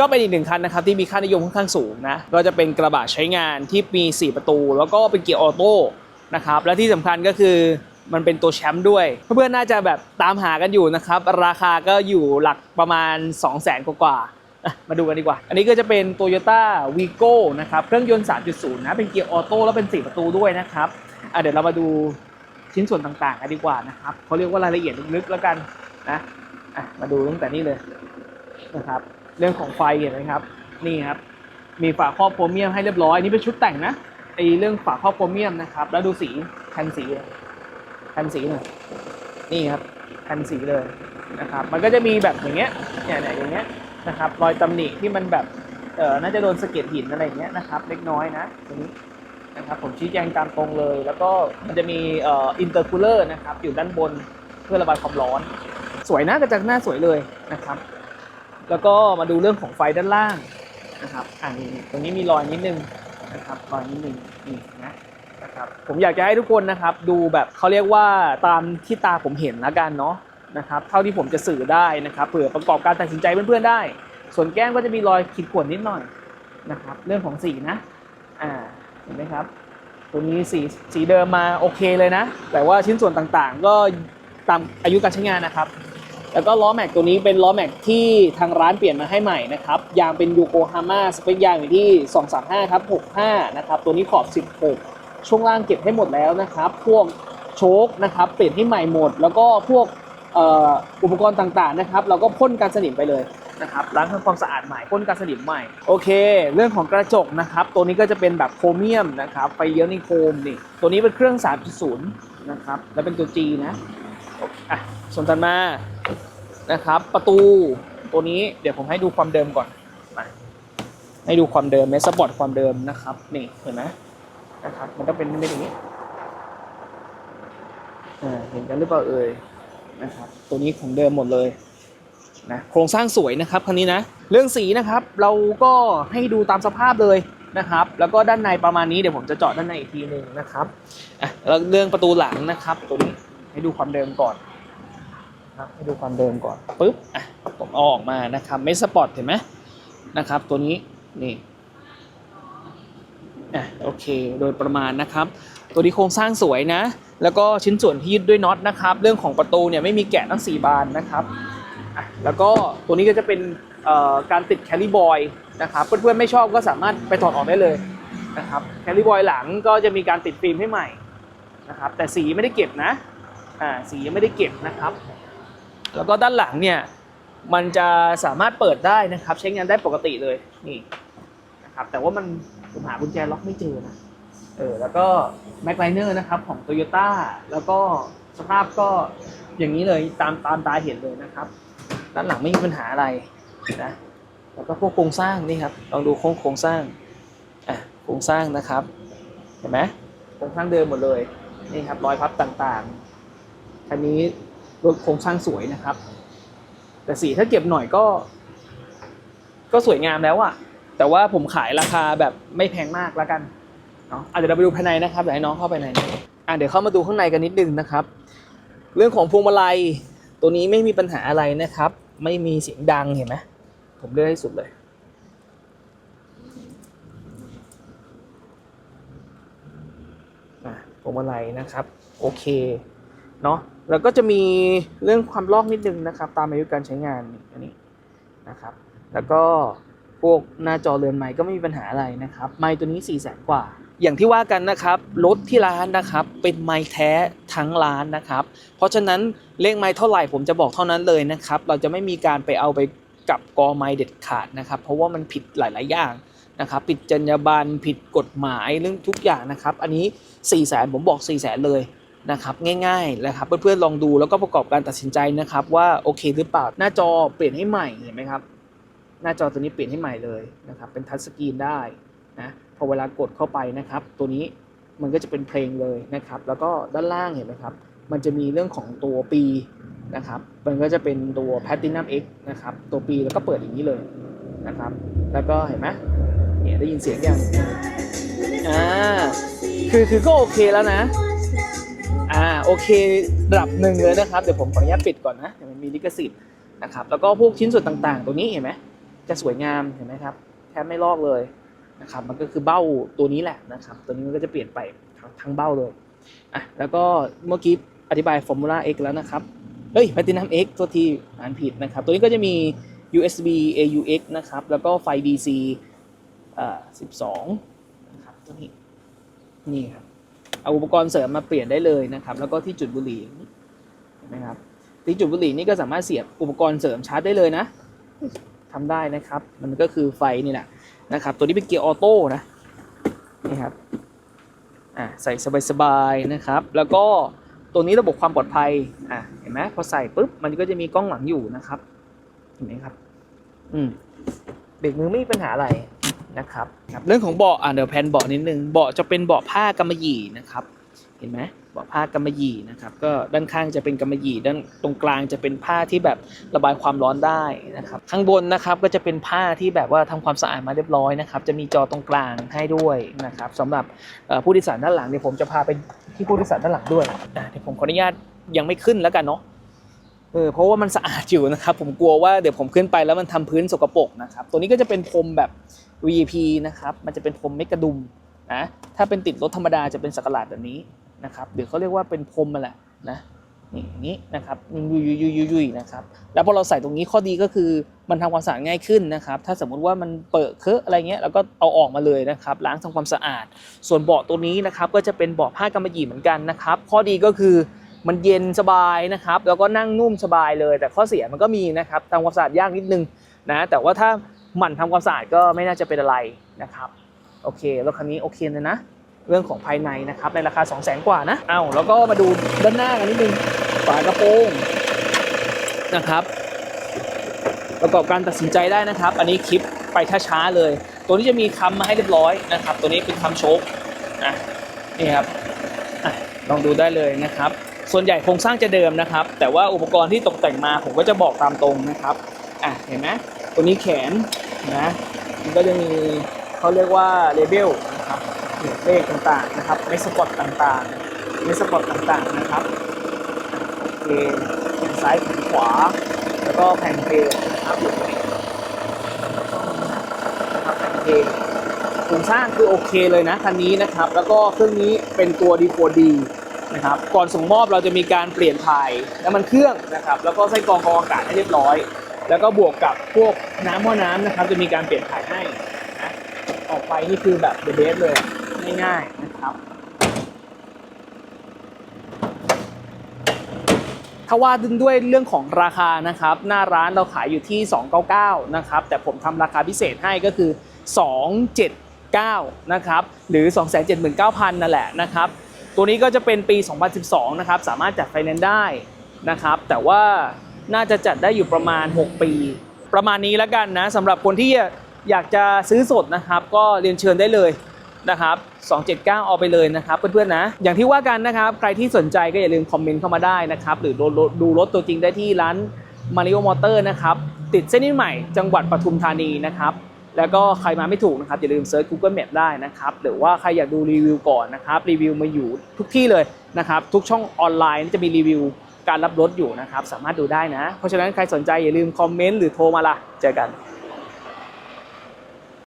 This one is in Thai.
ก็เป็นอีกหนึ่งคันนะครับที่มีค่านิยมค่อนข้างสูงนะก็จะเป็นกระบะใช้งานที่มี 4 ประตู แล้วก็เป็นเกียร์ออโต้นะครับและที่สำคัญก็คือมันเป็นตัวแชมป์ด้วย เพื่อนๆน่าจะแบบตามหากันอยู่นะครับ ราคาก็อยู่หลักประมาณ 2 0 0 0 0 0กว่ามาดูกันดีกว่า อันนี้ก็จะเป็น Toyota Vigo นะครับเครื่องยนต์ 3.0 นะ เป็นเกียร์ออโต้แล้วเป็น 4 ประตูด้วยนะครับเดี๋ยวเรามาดูชิ้นส่วนต่างๆกันดีกว่านะครับเขาเรียกว่ารายละเอียดลึกๆแล้วกันนะะมาดูตั้งแต่นี้เลยนะครับ เรื่องของไฟเห็นไหมครับ นี่ครับ มีฝาครอบโครเมียมให้เรียบร้อย อันนี้เป็นชุดแต่งนะไอเรื่องฝาครอบโครเมียมนะครับ แล้วดูสีแผ่นสีแผ่นสีหน่อยนี่ครับแผ่นสีเลยนะครับ มันก็จะมีแบบอย่างเงี้ยเนี่ยเนี่ยอย่างเงี้ยนะครับรอยตำหนิที่มันแบบเออน่าจะโดนสะเก็ดหินอะไรเงี้ยนะครับ เล็กน้อยนะตรงนี้นะครับผมชี้แจงตามตรงเลย แล้วก็มันจะมีเอ่ออินเตอร์คูลเลอร์นะครับอยู่ด้านบนเพื่อระบายความร้อน สวยนะกระจังหน้าสวยเลยนะครับ แล้วก็มาดูเรื่องของไฟด้านล่างนะครับอ่านี่ตรงนี้มีรอยนิดนึงนะครับรอยนิดนึงนี่นะนะครับผมอยากจะให้ทุกคนนะครับ ดูแบบเขาเรียกว่าตามที่ตาผมเห็นละกันเนาะนะครับเท่าที่ผมจะสื่อได้นะครับเผื่อประกอบการตัดสินใจเพื่อนๆได้ ส่วนแก้มก็จะมีรอยขีดข่วนนิดหน่อยนะครับ เรื่องของสีนะอ่าเห็นไหมครับตัวนี้สีสีเดิมมาโอเคเลยนะ แต่ว่าชิ้นส่วนต่างๆ ก็ตามอายุการใช้งานนะครับ แล้วก็ล้อแม็กตัวนี้เป็นล้อแม็กที่ทางร้านเปลี่ยนมาให้ใหม่นะครับ ยางเป็นยูโกฮาม่าสเปคยางอยู่ที่ 235ครับ65 นะครับ ตัวนี้ขอบ 16 ช่วงล่างเก็บให้หมดแล้วนะครับ พวกโชคนะครับ เปลี่ยนให้ใหม่หมด แล้วก็พวกอ,อ,อุปกรณ์ต่างๆนะครับ เราก็พ่นการสนิมไปเลยนะครับล้างทำความสะอาดใหม่พ่นการสนิมใหม่ โอเค เรื่องของกระจกนะครับ ตัวนี้ก็จะเป็นแบบโครเมียมนะครับ ไฟเลี้ยวนี่โครมนี่ ตัวนี้เป็นเครื่อง 3.0 นะครับ แล้วเป็นตัว G นะอะส่วนถัดมา นะครับ ประตูตัวนี้เดี๋ยวผมให้ดูความเดิมก่อนมาให้ดูความเดิมเมสปอร์ตความเดิมนะครับ นี่เห็นไหมนะครับ มันต้องเป็นเป็นอย่างนี้เห็นกันหรือเปล่าเอ่ยนะครับ ตัวนี้ของเดิมหมดเลยนะโครงสร้างสวยนะครับคันนี้นะ เรื่องสีนะครับเราก็ให้ดูตามสภาพเลยนะครับ แล้วก็ด้านในประมาณนี้เดี๋ยวผมจะเจาะด้านในอีกทีหนึ่งนะครับอะแล้วเรื่องประตูหลังนะครับ ตัวนี้ให้ดูความเดิมก่อน ครับให้ดูความเดิมก่อนปุ๊บอะผมเอาออกมานะครับเมสปอร์ตเห็นไหมนะครับ ตัวนี้นี่อะโอเคโดยประมาณนะครับ ตัวนี้โครงสร้างสวยนะ แล้วก็ชิ้นส่วนที่ยึดด้วยน็อตนะครับ เรื่องของประตูเนี่ยไม่มีแกะทั้ง 4 บานนะครับอะแล้วก็ตัวนี้ก็จะเป็นการติดแคลรี่บอยนะครับเพื่อนๆไม่ชอบก็สามารถไปถอดออกได้เลยนะครับแคลรี่บอยหลังก็จะมีการติดฟิล์มให้ใหม่นะครับแต่สีไม่ได้เก็บนะอ่าสียังไม่ได้เก็บนะครับ แล้วก็ด้านหลังเนี่ยมันจะสามารถเปิดได้นะครับ ใช้งานได้ปกติเลยนี่นะครับแต่ว่ามันผมหากุญแจล็อกไม่เจอนะเออแล้วก็แม็กไลเนอร์นะครับของ t o y ยต้แล้วก็สภาพก็อย่างนี้เลยตามตามตาเห็นเลยนะครับ ด้านหลังไม่มีปัญหาอะไรนะแล้วก็พวกโครงสร้างนี่ครับลองดูโครงโครงสร้างอะโครงสร้างนะครับเห็นไหมโครงสร้างเดิมหมดเลยนี่ครับรอยพับต่างๆคันนี้ รถโครงสร้างสวยนะครับ แต่สีถ้าเก็บหน่อยก็ ก็สวยงามแล้วอะแต่ว่าผมขายราคาแบบไม่แพงมากแล้วกันเนาะอะเดี๋ยวเราไปดูภายในนะครับเดี๋ยวให้น้องเข้าไปในอะเดี๋ยวเข้ามาดูข้างในกันนิดนึงนะครับ เรื่องของพวงมาลัยตัวนี้ไม่มีปัญหาอะไรนะครับ ไม่มีเสียงดังเห็นไหมผมเลือกให้สุดเลยอะพวงมาลัยนะครับ โอเค เนาะแล้วก็จะมีเรื่องความลอกนิดนึงนะครับ ตามอายุการใช้งานอันนี้นะครับ แล้วก็พวกหน้าจอเรือนไม้ก็ไม่มีปัญหาอะไรนะครับ ไม้ตัวนี้4ี่แสนกว่า อย่างที่ว่ากันนะครับ รถที่ร้านนะครับ เป็นไม้แท้ทั้งร้านนะครับ เพราะฉะนั้นเลขไม้เท่าไหร่ผมจะบอกเท่านั้นเลยนะครับ เราจะไม่มีการไปเอาไปกับกอไม้เด็ดขาดนะครับ เพราะว่ามันผิดหลาย ๆ อย่างนะครับผิดจรรยาบรรณผิดกฎหมายเรื่องทุกอย่างนะครับ อันนี้4ี่แสนผมบอก4ี่แสนเลย นะครับง่ายๆนะครับเพื่อนๆลองดูแล้วก็ประกอบการตัดสินใจนะครับว่าโอเคหรือเปล่าหน้าจอเปลี่ยนให้ใหม่เห็นไหมครับหน้าจอตัวนี้เปลี่ยนให้ใหม่เลยนะครับเป็นทัชสกรีนได้นะพอเวลากดเข้าไปนะครับ ตัวนี้มันก็จะเป็นเพลงเลยนะครับ แล้วก็ด้านล่างเห็นไหมครับ มันจะมีเรื่องของตัวปีนะครับ มันก็จะเป็นตัว Platinum X นะครับ ตัวปีแล้วก็เปิดอย่างนี้เลยนะครับ แล้วก็เห็นไหมเนี่ยได้ยินเสียงยังอ่าคือคือก็โอเคแล้วนะ อ่าโอเคระดับหนึ่งเลยนะครับเดี๋ยวผมขออนุญาตปิดก่อนนะเดี๋ยวมันมีลิขสิทธิ์นะครับแล้วก็พวกชิ้นส่วนต่างๆ ตัวนี้เห็นไหมจะสวยงามเห็นไหมครับแทบไม่ลอกเลยนะครับมันก็คือเบ้าตัวนี้แหละนะครับตัวนี้มันก็จะเปลี่ยนไปทั้งเบ้าเลยอะแล้วก็เมื่อกี้อธิบาย Formula X แล้วนะครับเฮ้ย Platinum X ตัวทีอ่านผิดนะครับ ตัวนี้ก็จะมี USB AUX นะครับ แล้วก็ไฟ DC อ่า12นะครับตัวนี้นี่ครับ เอาอุปกรณ์เสริมมาเปลี่ยนได้เลยนะครับ แล้วก็ที่จุดบุหรี่เห็นไหมครับที่จุดบุหรี่นี่ก็สามารถเสียบอุปกรณ์เสริมชาร์จได้เลยนะทำได้นะครับ มันก็คือไฟนี่แหละนะครับ ตัวนี้เป็นเกียร์ออโต้นะนี่ครับอ่าใส่สบายๆนะครับ แล้วก็ตัวนี้ระบบความปลอดภัยอ่าเห็นไหมพอใส่ปุ๊บมันก็จะมีกล้องหลังอยู่นะครับเห็นไหมครับ อืมเบรกมือไม่มีปัญหาอะไร นะครับเรื่องของเบาะอ่าเดี๋ยวแพนเบาะนิดนึงเบาะจะเป็นเบาะผ้ากำมะหยี่นะครับ เห็นไหมเบาะผ้ากำมะหยี่นะครับก็ด้านข้างจะเป็นกำมะหยี่ด้านตรงกลางจะเป็นผ้าที่แบบระบายความร้อนได้นะครับข้างบนนะครับก็จะเป็นผ้าที่แบบว่าทำความสะอาดมาเรียบร้อยนะครับจะมีจอตรงกลางให้ด้วยนะครับสำหรับผู้โดยสารด้านหลังเดี๋ยวผมจะพาไปที่ผู้โดยสารด้านหลังด้วยเดี๋ยวผมขออนุญาตยังไม่ขึ้นแล้วกันเนาะเออเพราะว่ามันสะอาดอยู่นะครับผมกลัวว่าเดี๋ยวผมขึ้นไปแล้วมันทำพื้นสกปรกนะครับตัวนี้ก็จะเป็นพรมแบบ VIP นะครับมันจะเป็นพรมเมกะดุมนะถ้าเป็นติดรถธรรมดาจะเป็นสกหลาดแบบนี้นะครับหรือเขาเรียกว่าเป็นพรมมาแหละนะนี่นี้นะครับยุยยุยยุยยุยนะครับแล้วพอเราใส่ตรงนี้ข้อดีก็คือมันทำความสะอาดง่ายขึ้นนะครับ ถ้าสมมุติว่ามันเปิดเคอะอะไรเงี้ยเราก็เอาออกมาเลยนะครับ ล้างทำความสะอาด ส่วนเบาะตัวนี้นะครับก็จะเป็นเบาะผ้ากำมะหยี่เหมือนกันนะครับ ข้อดีก็คือมันเย็นสบายนะครับ แล้วก็นั่งนุ่มสบายเลย แต่ข้อเสียมันก็มีนะครับทำความสะอาดยากนิดนึงนะแต่ว่าถ้า หมั่นทำความสะอาดก็ไม่น่าจะเป็นอะไรนะครับโอเครถคันนี้โอเคเลยนะ เรื่องของภายในนะครับในราคา 2 0 0แสนกว่านะเอา้าแล้วก็มาดูด้านหน้ากันนิดนึงฝากระโปรงนะครับ ประกอบการตัดสินใจได้นะครับ อันนี้คลิปไปช้าๆเลย ตัวนี้จะมีคำมาให้เรียบร้อยนะครับ ตัวนี้เป็นคำโชคนะนี่ครับอลองดูได้เลยนะครับ ส่วนใหญ่โครงสร้างจะเดิมนะครับ แต่ว่าอุปกรณ์ที่ตกแต่งมาผมก็จะบอกตามตรงนะครับอะเห็นไหม ตัวนี้แขนนะมันก็จะมีเขาเรียกว่าเลเบลนะครับเลขต่างๆนะครับเมสปอตต่างๆเมสปอตต่างๆนะครับโอเคแขนซ้ายแขนขวา แล้วก็แผ่นเพลนะครับอยู่ตรงนี้นะครับแผ่นเพลโครงสร้างคือโอเคเลยนะคันนี้นะครับ แล้วก็เครื่องนี้เป็นตัว D4D นะครับก่อนส่งมอบเราจะมีการเปลี่ยนถ่ายน้ำมันเครื่องนะครับ แล้วก็ไส้กรองกรองอากาศให้เรียบร้อย แล้วก็บวกกับพวกน้ำหม้อน้ำนะครับ จะมีการเปลี่ยนถ่ายให้นะออกไปนี่คือแบบเดเบสเลยง่ายๆนะครับ ถ้าว่าดึงด้วยเรื่องของราคานะครับ หน้าร้านเราขายอยู่ที่ 299 นะครับ แต่ผมทำราคาพิเศษให้ก็คือ 279 นะครับ หรือ 279,000 นั่นแหละนะครับ ตัวนี้ก็จะเป็นปี 2012 นะครับ สามารถจัดไฟแนนซ์ได้นะครับ แต่ว่า น่าจะจัดได้อยู่ประมาณ 6 ปี ประมาณนี้แล้วกันนะสำหรับคนที่อยากจะซื้อสดนะครับ ก็เรียนเชิญได้เลยนะครับ 279 เอาไปเลยนะครับเพื่อนๆนะ อย่างที่ว่ากันนะครับ ใครที่สนใจก็อย่าลืมคอมเมนต์เข้ามาได้นะครับ หรือดูรถตัวจริงได้ที่ร้าน Mario Motor นะครับ ติดเส้นนี้ใหม่จังหวัดปทุมธานีนะครับ แล้วก็ใครมาไม่ถูกนะครับ อย่าลืมเซิร์ช Google Map ได้นะครับ หรือว่าใครอยากดูรีวิวก่อนนะครับ รีวิวมาอยู่ทุกที่เลยนะครับ ทุกช่องออนไลน์จะมีรีวิว การรับรถอยู่นะครับ สามารถดูได้นะ เพราะฉะนั้นใครสนใจอย่าลืมคอมเมนต์หรือโทรมาละเจอกัน